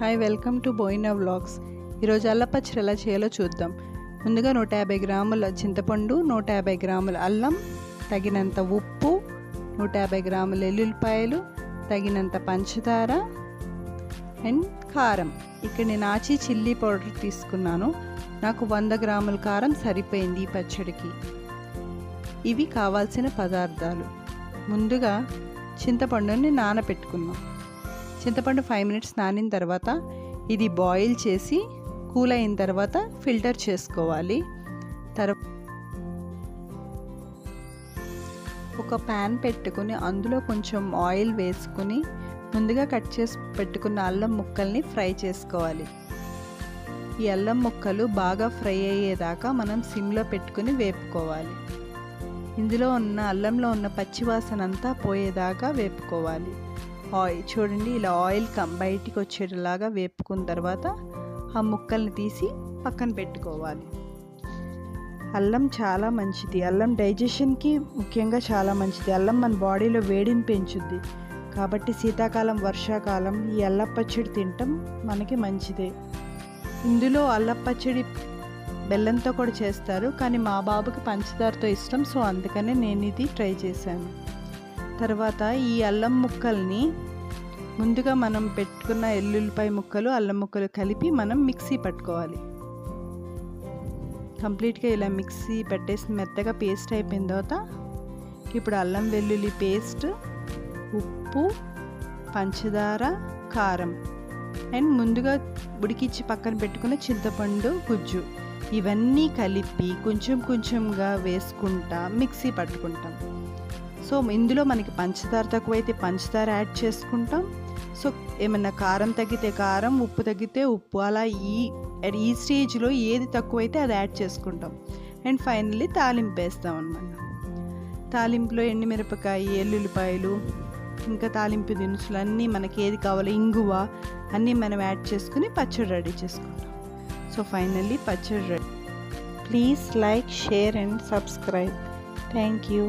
Hi welcome to Boyina vlogs. ఈరోజు అల్లపచ్చడి ఎలా చేయాలో చూద్దాం. ముందుగా నూట యాభై గ్రాముల చింతపండు నూట యాభై గ్రాముల అల్లం తగినంత ఉప్పు నూట యాభై గ్రాముల ఎల్లుల్లిపాయలు తగినంత పంచదార అండ్ కారం. ఇక్కడ నేను ఆచి చిల్లీ పౌడర్ తీసుకున్నాను. నాకు వంద గ్రాముల కారం సరిపోయింది ఈ పచ్చడికి. ఇవి కావాల్సిన పదార్థాలు. ముందుగా చింతపండుని నానబెట్టుకుందాం. చింతపండు ఫైవ్ మినిట్స్ నానిన తర్వాత ఇది బాయిల్ చేసి కూల్ అయిన తర్వాత ఫిల్టర్ చేసుకోవాలి. తర్వాత ఒక ప్యాన్ పెట్టుకుని అందులో కొంచెం ఆయిల్ వేసుకుని ముందుగా కట్ చేసి పెట్టుకున్న అల్లం ముక్కల్ని ఫ్రై చేసుకోవాలి. ఈ అల్లం ముక్కలు బాగా ఫ్రై అయ్యేదాకా మనం సిమ్లో పెట్టుకుని వేపుకోవాలి. ఇందులో ఉన్న అల్లంలో ఉన్న పచ్చివాసన అంతా పోయేదాకా వేపుకోవాలి. ఆయిల్ చూడండి ఇలా ఆయిల్ కం బయటికి వచ్చేలాగా వేపుకున్న తర్వాత ఆ ముక్కల్ని తీసి పక్కన పెట్టుకోవాలి. అల్లం చాలా మంచిది. అల్లం డైజెషన్కి ముఖ్యంగా చాలా మంచిది. అల్లం మన బాడీలో వేడిని పెంచుద్ది. కాబట్టి శీతాకాలం వర్షాకాలం ఈ అల్లం పచ్చడి తినటం మనకి మంచిదే. ఇందులో అల్లం పచ్చడి బెల్లంతో కూడా చేస్తారు. కానీ మా బాబుకి పంచదారతో ఇష్టం సో అందుకనే నేను ఇది ట్రై చేశాను. తర్వాత ఈ అల్లం ముక్కల్ని ముందుగా మనం పెట్టుకున్న ఎల్లుల్లిపాయ ముక్కలు అల్లం ముక్కలు కలిపి మనం మిక్సీ పట్టుకోవాలి. కంప్లీట్గా ఇలా మిక్సీ పెట్టేసి మెత్తగా పేస్ట్ అయిపోయిన తర్వాత ఇప్పుడు అల్లం వెల్లుల్లి పేస్ట్ ఉప్పు పంచదార కారం అండ్ ముందుగా ఉడికిచ్చి పక్కన పెట్టుకున్న చింతపండు గుజ్జు ఇవన్నీ కలిపి కొంచెం కొంచెంగా వేసుకుంటా మిక్సీ పట్టుకుంటాం. సో ఇందులో మనకి పంచదార తక్కువైతే పంచదార యాడ్ చేసుకుంటాం. సో ఏమన్నా కారం తగ్గితే కారం ఉప్పు తగ్గితే ఉప్పు అలా ఈ ఈ స్టేజ్లో ఏది తక్కువైతే అది యాడ్ చేసుకుంటాం. అండ్ ఫైనల్లీ తాలింపు వేస్తాం అనమాట తాలింపులో ఎండుమిరపకాయ ఎల్లుల్లిపాయలు ఇంకా తాలింపు దినుసులు అన్నీ మనకి ఏది కావాలో ఇంగువ అన్నీ మనం యాడ్ చేసుకుని పచ్చడి రెడీ చేసుకుంటాం. సో ఫైనల్లీ పచ్చడి ready. Please like share and subscribe. Thank you.